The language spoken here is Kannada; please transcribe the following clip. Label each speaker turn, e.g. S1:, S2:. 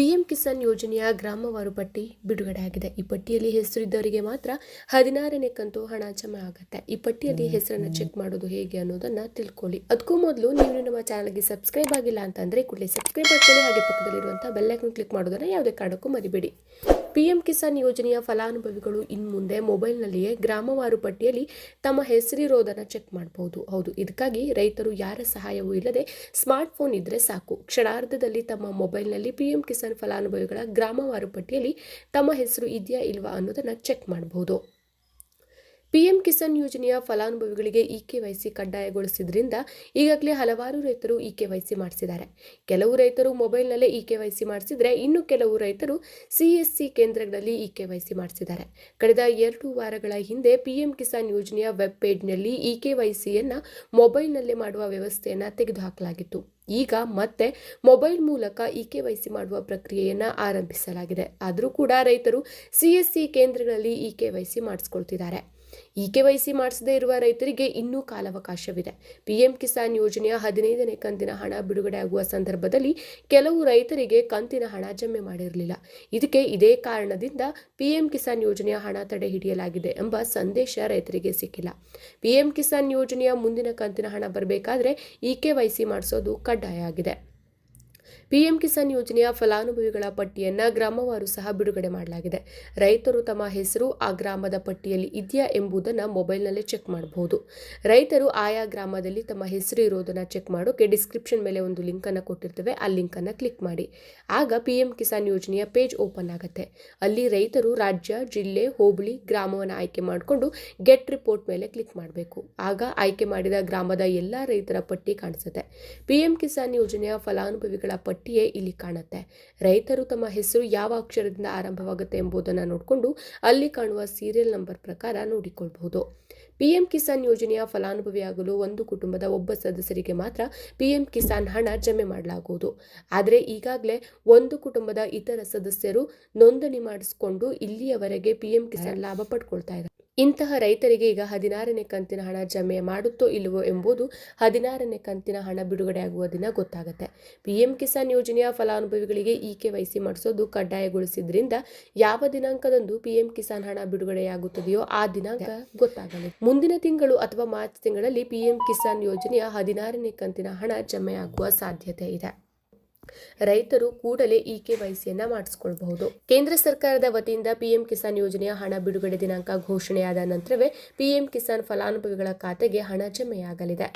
S1: ಪಿಎಂ ಕಿಸಾನ್ ಯೋಜನೆಯ ಗ್ರಾಮವಾರು ಪಟ್ಟಿ ಬಿಡುಗಡೆ ಆಗಿದೆ ಈ ಪಟ್ಟಿಯಲ್ಲಿ ಹೆಸರಿದ್ದವರಿಗೆ ಮಾತ್ರ ಹದಿನಾರನೇ ಕಂತು ಹಣ ಜಮಾ ಆಗುತ್ತೆ. ಈ ಪಟ್ಟಿಯಲ್ಲಿ ಹೆಸರನ್ನು ಚೆಕ್ ಮಾಡೋದು ಹೇಗೆ ಅನ್ನೋದನ್ನ ತಿಳ್ಕೊಳ್ಳಿ. ಅದಕ್ಕೂ ಮೊದಲು ನೀವು ನಮ್ಮ ಚಾನಲ್ಗೆ ಸಬ್ಸ್ಕ್ರೈಬ್ ಆಗಿಲ್ಲ ಅಂತಂದ್ರೆ ಕೂಡಲೇ ಸಬ್ಸ್ಕ್ರೈಬ್ ಮಾಡ್ಕೊಳ್ಳಿ. ಹಾಗೆ ಪಕ್ಕದಲ್ಲಿರುವಂತಹ ಬೆಲ್ಲೈಕನ್ ಕ್ಲಿಕ್ ಮಾಡೋದನ್ನ ಯಾವುದೇ ಕಾರಣಕ್ಕೂ ಮರಿಬೇಡಿ. ಪಿಎಂ ಕಿಸಾನ್ ಯೋಜನೆಯ ಫಲಾನುಭವಿಗಳು ಇನ್ಮುಂದೆ ಮೊಬೈಲ್ನಲ್ಲಿಯೇ ಗ್ರಾಮವಾರು ಪಟ್ಟಿಯಲ್ಲಿ ತಮ್ಮ ಹೆಸರಿರೋದನ್ನು ಚೆಕ್ ಮಾಡಬಹುದು ಹೌದು, ಇದಕ್ಕಾಗಿ ರೈತರು ಯಾರ ಸಹಾಯವೂ ಇಲ್ಲದೆ ಸ್ಮಾರ್ಟ್ ಫೋನ್ ಇದ್ರೆ ಸಾಕು. ಕ್ಷಣಾರ್ಧದಲ್ಲಿ ತಮ್ಮ ಮೊಬೈಲ್ನಲ್ಲಿ ಪಿಎಂ ಕಿಸಾನ್ ಫಲಾನುಭವಿಗಳ ಗ್ರಾಮವಾರು ಪಟ್ಟಿಯಲ್ಲಿ ತಮ್ಮ ಹೆಸರು ಇದೆಯಾ ಇಲ್ವಾ ಅನ್ನೋದನ್ನು ಚೆಕ್ ಮಾಡಬಹುದು ಪಿಎಂ ಕಿಸಾನ್ ಯೋಜನೆಯ ಫಲಾನುಭವಿಗಳಿಗೆ ಇ ಕೆವೈಸಿ ಕಡ್ಡಾಯಗೊಳಿಸಿದ್ರಿಂದ ಈಗಾಗಲೇ ಹಲವಾರು ರೈತರು ಇ ಕೆವೈಸಿ ಮಾಡಿಸಿದ್ದಾರೆ. ಕೆಲವು ರೈತರು ಮೊಬೈಲ್ನಲ್ಲೇ ಇ ಕೆವೈಸಿ ಮಾಡಿಸಿದರೆ ಇನ್ನು ಕೆಲವು ರೈತರು ಸಿಎಸ್ಸಿ ಕೇಂದ್ರಗಳಲ್ಲಿ ಇ ಕೆವೈಸಿ ಮಾಡಿಸಿದ್ದಾರೆ. ಕಳೆದ ಎರಡು ವಾರಗಳ ಹಿಂದೆ ಪಿಎಂ ಕಿಸಾನ್ ಯೋಜನೆಯ ವೆಬ್ ಪೇಜ್ನಲ್ಲಿ ಇ ಕೆವೈಸಿಯನ್ನು ಮೊಬೈಲ್ನಲ್ಲೇ ಮಾಡುವ ವ್ಯವಸ್ಥೆಯನ್ನ ತೆಗೆದುಹಾಕಲಾಗಿತ್ತು. ಈಗ ಮತ್ತೆ ಮೊಬೈಲ್ ಮೂಲಕ ಇ ಕೆವೈಸಿ ಮಾಡುವ ಪ್ರಕ್ರಿಯೆಯನ್ನು ಆರಂಭಿಸಲಾಗಿದೆ. ಆದರೂ ಕೂಡ ರೈತರು ಸಿಎಸ್ಸಿ ಕೇಂದ್ರಗಳಲ್ಲಿ ಇ ಕೆವೈಸಿ ಮಾಡಿಸ್ಕೊಳ್ತಿದ್ದಾರೆ. ಇ ಕೆ ವೈ ಸಿ ಮಾಡಿಸದೇ ಇರುವ ರೈತರಿಗೆ ಇನ್ನೂ ಕಾಲಾವಕಾಶವಿದೆ. ಪಿಎಂ ಕಿಸಾನ್ ಯೋಜನೆಯ ಹದಿನೈದನೇ ಕಂತಿನ ಹಣ ಬಿಡುಗಡೆ ಆಗುವ ಸಂದರ್ಭದಲ್ಲಿ ಕೆಲವು ರೈತರಿಗೆ ಕಂತಿನ ಹಣ ಜಮೆ ಮಾಡಿರಲಿಲ್ಲ. ಇದಕ್ಕೆ ಇದೇ ಕಾರಣದಿಂದ ಪಿಎಂ ಕಿಸಾನ್ ಯೋಜನೆಯ ಹಣ ತಡೆ ಹಿಡಿಯಲಾಗಿದೆ ಎಂಬ ಸಂದೇಶ ರೈತರಿಗೆ ಸಿಕ್ಕಿಲ್ಲ. ಪಿಎಂ ಕಿಸಾನ್ ಯೋಜನೆಯ ಮುಂದಿನ ಕಂತಿನ ಹಣ ಬರಬೇಕಾದ್ರೆ ಇ ಕೆ ವೈ ಸಿ ಮಾಡಿಸೋದು ಕಡ್ಡಾಯ ಆಗಿದೆ. ಪಿಎಂ ಕಿಸಾನ್ ಯೋಜನೆಯ ಫಲಾನುಭವಿಗಳ ಪಟ್ಟಿಯನ್ನು ಗ್ರಾಮವಾರು ಸಹ ಬಿಡುಗಡೆ ಮಾಡಲಾಗಿದೆ. ರೈತರು ತಮ್ಮ ಹೆಸರು ಆ ಗ್ರಾಮದ ಪಟ್ಟಿಯಲ್ಲಿ ಇದೆಯಾ ಎಂಬುದನ್ನು ಮೊಬೈಲ್ನಲ್ಲೇ ಚೆಕ್ ಮಾಡಬಹುದು ರೈತರು ಆಯಾ ಗ್ರಾಮದಲ್ಲಿ ತಮ್ಮ ಹೆಸರು ಇರೋದನ್ನು ಚೆಕ್ ಮಾಡೋಕೆ ಡಿಸ್ಕ್ರಿಪ್ಷನ್ ಮೇಲೆ ಒಂದು ಲಿಂಕ್ ಅನ್ನು ಕೊಟ್ಟಿರ್ತೇವೆ. ಆ ಲಿಂಕ್ ಅನ್ನು ಕ್ಲಿಕ್ ಮಾಡಿ. ಆಗ ಪಿಎಂ ಕಿಸಾನ್ ಯೋಜನೆಯ ಪೇಜ್ ಓಪನ್ ಆಗುತ್ತೆ. ಅಲ್ಲಿ ರೈತರು ರಾಜ್ಯ, ಜಿಲ್ಲೆ, ಹೋಬಳಿ, ಗ್ರಾಮವನ್ನು ಆಯ್ಕೆ ಮಾಡಿಕೊಂಡು ಗೆಟ್ ರಿಪೋರ್ಟ್ ಮೇಲೆ ಕ್ಲಿಕ್ ಮಾಡಬೇಕು. ಆಗ ಆಯ್ಕೆ ಮಾಡಿದ ಗ್ರಾಮದ ಎಲ್ಲ ರೈತರ ಪಟ್ಟಿ ಕಾಣಿಸುತ್ತೆ. ಪಿಎಂ ಕಿಸಾನ್ ಯೋಜನೆಯ ಫಲಾನುಭವಿಗಳ ಪಟ್ಟಿಯೇ ಇಲ್ಲಿ ಕಾಣುತ್ತೆ. ರೈತರು ತಮ್ಮ ಹೆಸರು ಯಾವ ಅಕ್ಷರದಿಂದ ಆರಂಭವಾಗುತ್ತೆ ಎಂಬುದನ್ನು ನೋಡಿಕೊಂಡು ಅಲ್ಲಿ ಕಾಣುವ ಸೀರಿಯಲ್ ನಂಬರ್ ಪ್ರಕಾರ ನೋಡಿಕೊಳ್ಬಹುದು. ಪಿಎಂ ಕಿಸಾನ್ ಯೋಜನೆಯ ಫಲಾನುಭವಿಯಾಗಲು ಒಂದು ಕುಟುಂಬದ ಒಬ್ಬ ಸದಸ್ಯರಿಗೆ ಮಾತ್ರ ಪಿಎಂ ಕಿಸಾನ್ ಹಣ ಜಮೆ ಮಾಡಲಾಗುವುದು. ಆದರೆ ಈಗಾಗಲೇ ಒಂದು ಕುಟುಂಬದ ಇತರ ಸದಸ್ಯರು ನೋಂದಣಿ ಮಾಡಿಸಿಕೊಂಡು ಇಲ್ಲಿಯವರೆಗೆ ಪಿಎಂ ಕಿಸಾನ್ ಲಾಭ ಪಡ್ಕೊಳ್ತಾ ಇದ್ದಾರೆ. ಇಂತಹ ರೈತರಿಗೆ ಈಗ ಹದಿನಾರನೇ ಕಂತಿನ ಹಣ ಜಮೆ ಮಾಡುತ್ತೋ ಇಲ್ಲವೋ ಎಂಬುದು ಹದಿನಾರನೇ ಕಂತಿನ ಹಣ ಬಿಡುಗಡೆಯಾಗುವ ದಿನ ಗೊತ್ತಾಗುತ್ತೆ. ಪಿಎಂ ಕಿಸಾನ್ ಯೋಜನೆಯ ಫಲಾನುಭವಿಗಳಿಗೆ ಇ ಸಿ ಮಾಡಿಸೋದು ಕಡ್ಡಾಯಗೊಳಿಸಿದ್ರಿಂದ ಯಾವ ದಿನಾಂಕದಂದು ಪಿಎಂ ಕಿಸಾನ್ ಹಣ ಬಿಡುಗಡೆಯಾಗುತ್ತದೆಯೋ ಆ ದಿನಾಂಕ ಗೊತ್ತಾಗಲಿ. ಮುಂದಿನ ತಿಂಗಳು ಅಥವಾ ಮಾರ್ಚ್ ತಿಂಗಳಲ್ಲಿ ಪಿಎಂ ಕಿಸಾನ್ ಯೋಜನೆಯ ಹದಿನಾರನೇ ಕಂತಿನ ಹಣ ಜಮೆಯಾಗುವ ಸಾಧ್ಯತೆ ಇದೆ. ರೈತರು ಕೂಡಲೇ ಇ ಕೆವೈಸಿಯನ್ನ ಮಾಡಿಸಿಕೊಳ್ಳಬಹುದು ಕೇಂದ್ರ ಸರ್ಕಾರದ ವತಿಯಿಂದ ಪಿಎಂ ಕಿಸಾನ್ ಯೋಜನೆಯ ಹಣ ಬಿಡುಗಡೆ ದಿನಾಂಕ ಘೋಷಣೆಯಾದ ನಂತರವೇ ಪಿಎಂ ಕಿಸಾನ್ ಫಲಾನುಭವಿಗಳ ಖಾತೆಗೆ ಹಣ ಜಮೆಯಾಗಲಿದೆ.